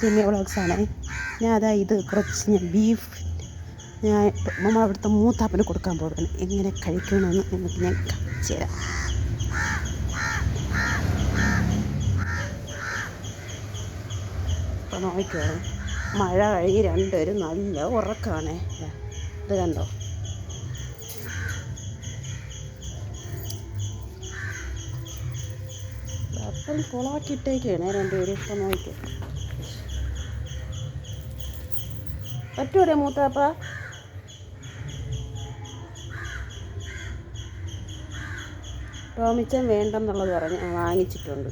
രമ്യ വ്ളോഗ്സാണ് ഞാൻ അതാ ഇത് കുറച്ച് ഞാൻ ബീഫ് ഞാൻ നമ്മൾ അവിടുത്തെ മൂത്താപ്പന് കൊടുക്കാൻ പോകുന്നത് എങ്ങനെ കഴിക്കണമെന്ന് നിങ്ങൾക്ക് ഞാൻ കാണിച്ചു തരാം. ഇപ്പം നോക്കിയാണ് മഴ കഴിഞ്ഞ് രണ്ടുപേരും നല്ല ഉറക്കമാണ് ഇത് കണ്ടോ? അപ്പം കുളമാക്കിയിട്ടേക്കാണ് രണ്ടുപേരും ഇപ്പം നോക്കിക്കോ. പറ്റൂടെ മൂത്താപ്പ? ടോമിച്ചൻ വേണ്ടെന്നുള്ളത് പറഞ്ഞ് വാങ്ങിച്ചിട്ടുണ്ട്.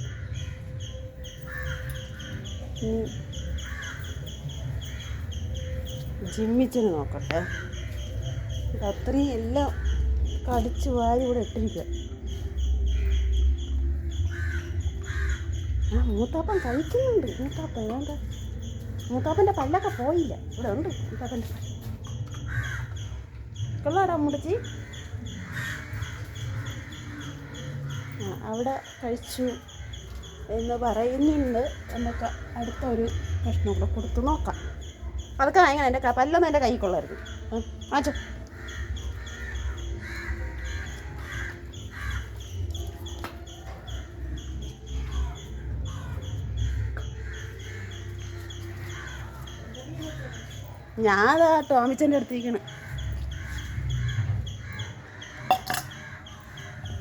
ജിമ്മിച്ചന് നോക്കട്ടെ. അത്രയും എല്ലാം കടിച്ച് വാരി ഇവിടെ ഇട്ടിരിക്കുക. ആ മൂത്താപ്പൻ കഴിക്കുന്നുണ്ട്. മൂത്താപ്പൻ വേണ്ട. മൂത്താപ്പന്റെ പല്ലൊക്കെ പോയില്ല. ഇവിടെ ഉണ്ട് മൂത്താപ്പന്റെ പല്ല്. കൊള്ളാടാ മുടിച്ചി അവിടെ കഴിച്ചു എന്ന് പറയുന്നുണ്ട്. നമുക്ക് അടുത്ത ഒരു ഭക്ഷണം കൂടെ കൊടുത്തു നോക്കാം. അതൊക്കെ എങ്ങനെ എന്റെ പല്ലൊന്നും എന്റെ കൈ കൊള്ളായിരുന്നു ആ ആച്ചോ ഞാൻ ടോമിച്ചന്റെ അടുത്തേക്കാണ്.